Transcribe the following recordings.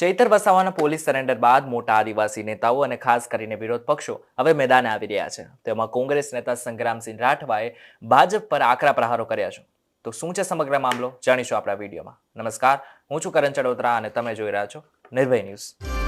Chaitar વસાવાના police surrender બાદ મોટા આદિવાસી નેતાઓ અને ખાસ કરીને વિરોધ પક્ષો હવે મેદાને આવી રહ્યા છે. તેમાં કોંગ્રેસ નેતા સંગ્રામસિંહ રાઠવાએ ભાજપ પર આકરા પ્રહારો કર્યા છે. તો શું છે સમગ્ર મામલો? જાણીશું આપણા વિડીયોમાં. નમસ્કાર, હું છું કરણ ચડોતરા અને તમે જોઈ રહ્યા છો નિર્ભય ન્યૂઝ.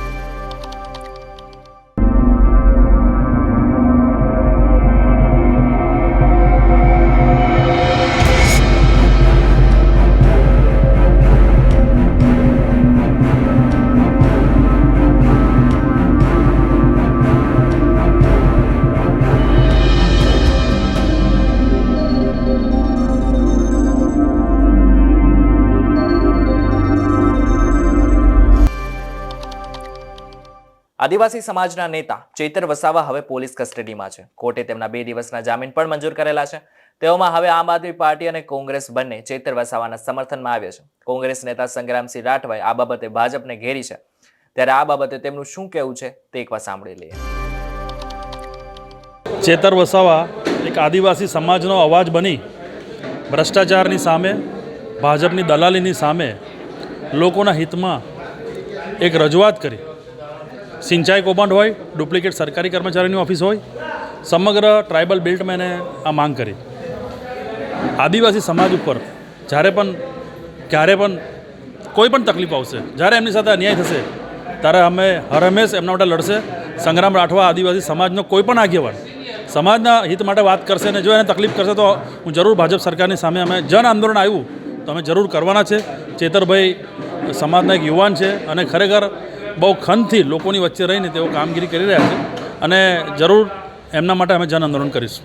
આદિવાસી સમાજના નેતા ચેતર વસાવા હવે પોલીસ કસ્ટડીમાં છે. કોર્ટે તેમના બે દિવસના જામીન પણ મંજૂર કરેલા છે. તેઓમાં હવે આમ આદમી પાર્ટી અને કોંગ્રેસ બંને ચેતર વસાવાના સમર્થનમાં આવ્યા છે. કોંગ્રેસ નેતા સંગ્રામસિંહ રાઠવાએ આ બાબતે ભાજપને ઘેરી છે. ત્યારે આ બાબતે તેમનું શું કહેવું છે તે એકવાર સાંભળી લઈએ. ચેતર વસાવા એક આદિવાસી સમાજનો અવાજ બની ભ્રષ્ટાચારની સામે, ભાજપની દલાલીની સામે લોકોના હિતમાં એક રજૂઆત કરી. સિંચાઈ કૌભાંડ હોય, ડુપ્લિકેટ સરકારી કર્મચારીની ઓફિસ હોય, સમગ્ર ટ્રાઇબલ બેલ્ટમાં એને આ માંગ કરી. આદિવાસી સમાજ ઉપર જ્યારે પણ, ક્યારે પણ કોઈ પણ તકલીફ આવશે, જ્યારે એમની સાથે અન્યાય થશે, ત્યારે અમે હરહમેશ એમના માટે લડશે. સંગ્રામ રાઠવા આદિવાસી સમાજનો કોઈ પણ આગેવાન સમાજના હિત માટે વાત કરશે અને જો એને તકલીફ કરશે તો હું જરૂર ભાજપ સરકારની સામે અમે જન આંદોલન આવ્યું. તો અમે જરૂર કરવાના છે. ચેતરભાઈ સમાજના એક યુવાન છે અને ખરેખર બહુ ખનથી લોકોની વચ્ચે રહીને તેઓ કામગીરી કરી રહ્યા છે અને જરૂર એમના માટે અમે જન આંદોલન કરીશું.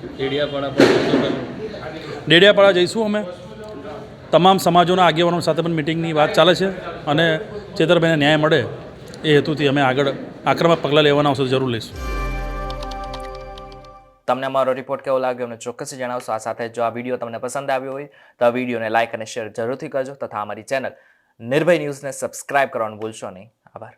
ડેડિયાપાડા જઈશું અમે. તમામ સમાજોના આગેવાનો સાથે પણ મિટિંગની વાત ચાલે છે અને ચેતરભાઈને ન્યાય મળે એ હેતુથી અમે આગળ આક્રમક પગલાં લેવાના આવશે જરૂર લઈશું. તમને અમારો રિપોર્ટ કેવો લાગ્યો અમને ચોક્કસથી જણાવશો. આ સાથે જો આ વીડિયો તમને પસંદ આવ્યો હોય તો આ વિડીયોને લાઇક અને શેર જરૂરથી કરજો તથા અમારી ચેનલ નિર્ભય ન્યૂઝને સબસ્ક્રાઇબ કરવાનું ભૂલશો નહીં. આભાર.